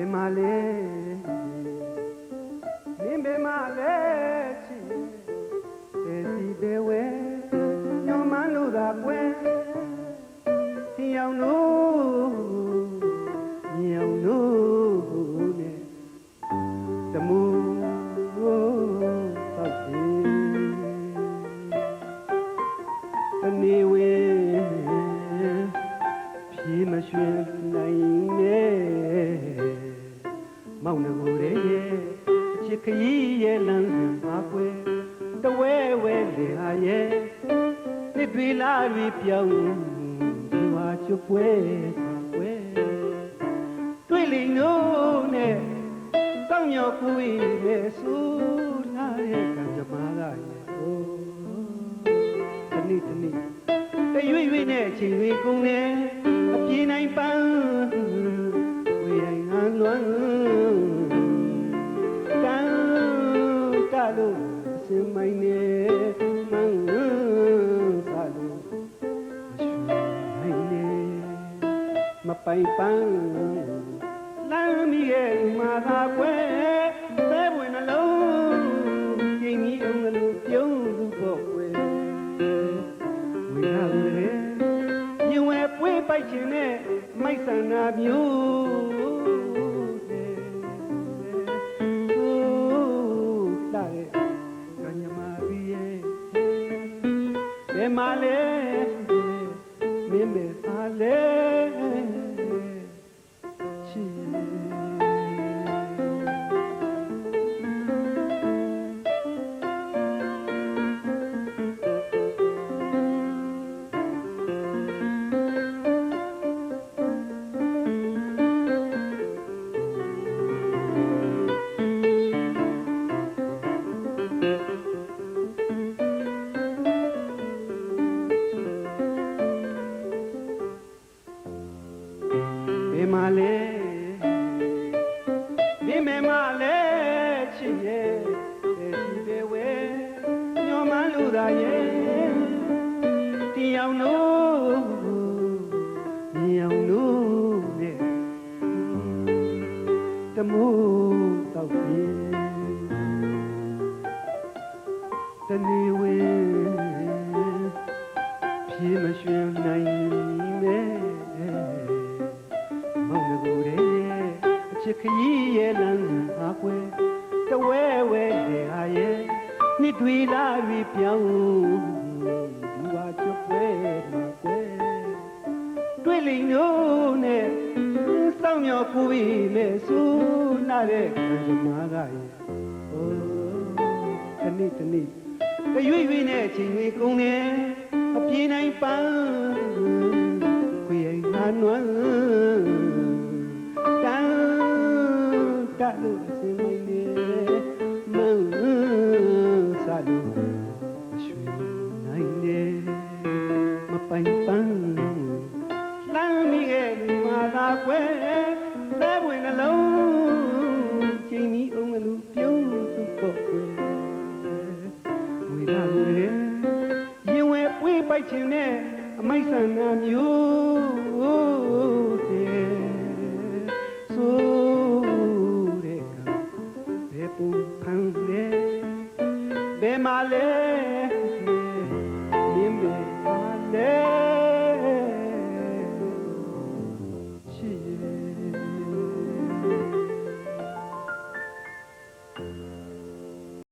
ယ်မှာလဲမင်းဘယ်မှာလဲချစ်တဲ့စီတဲ့ဝဲညောင်မလို့သာကွယ်ထီအောင်လို့ညောင်လို့နဲ့တမှု ချစ်ခရီးရဲ့လမ်းစဉ်ပါကွယ်တဝဲဝဲလေဟာရဲ့နှစ်တွေလာပြီးပြောင်းဒီဝါချွပွဲပါကွယ်တွေ့လိမ့်လို့နဲ့စောင့်မျှော်ကူရဲ့ဆူလာတဲ့ကံကြမ္မာကရဲ့ဟိုတနေ့တနေ့တရွေ့ရွေ့နဲ့ချိန်ရွေ့ကုန်တယ်အပြေနိုင်ပန်းဝေရင်ငန်းလွမ်း လို့အစင်မိုင်းနေမန်းစားလို့မရွှေနိုင်နေမပိုင်ပန်းလမ်းမီရဲ့မာသာကွယ်သဲဝင်နှလုံးချိန်ကြီးအောင်လို့ပြုံးသူပေါ့ကွယ်ဝိနာဝေညင်ဝဲပွေးပိုက်ခြင်းနဲ့မိုက်ဆန္နာမျိုး မှာလဲမင်းမေအားလဲ လဲမင်းမမလဲချစ်ရဲ့ဘယ်စီပဲဝဲညောမန်းလူသာရဲ့တရားလို့မြောင်လို့နဲ့တမိုးတော့ပြီတနေဝဲဖြေမရွှင်နိုင်မဲ မောင်ငကူရဲ့အချစ်ခရီးရဲ့လမ်းစဉ်ပါကွယ်တဝဲဝဲတဲ့ဟာရဲ့နှစ်တွေလာပြီးပြောင်းဒီပါချွတ်ပွဲမှာကွယ်တွေ့လိမ့်လို့နဲ့စောင့်မျှော်ပူပြီးလေဆူနာတဲ့ကံကြမ္မာကရဲ့အိုးတနေ့တနေ့တရွေ့ရွေ့နဲ့ချိန်ရွေ့ကုန်တယ်အပြေနိုင်ပန်းခွေရင်ငါနွမ်း လိုက်ခြင်းနဲ့အမိတ်ဆန္ဒမျိုးတဲ့ဆိုတဲ့ကဘယ်ပုံခံလဲဘယ်မှာလဲမြင်ပဲပါလဲ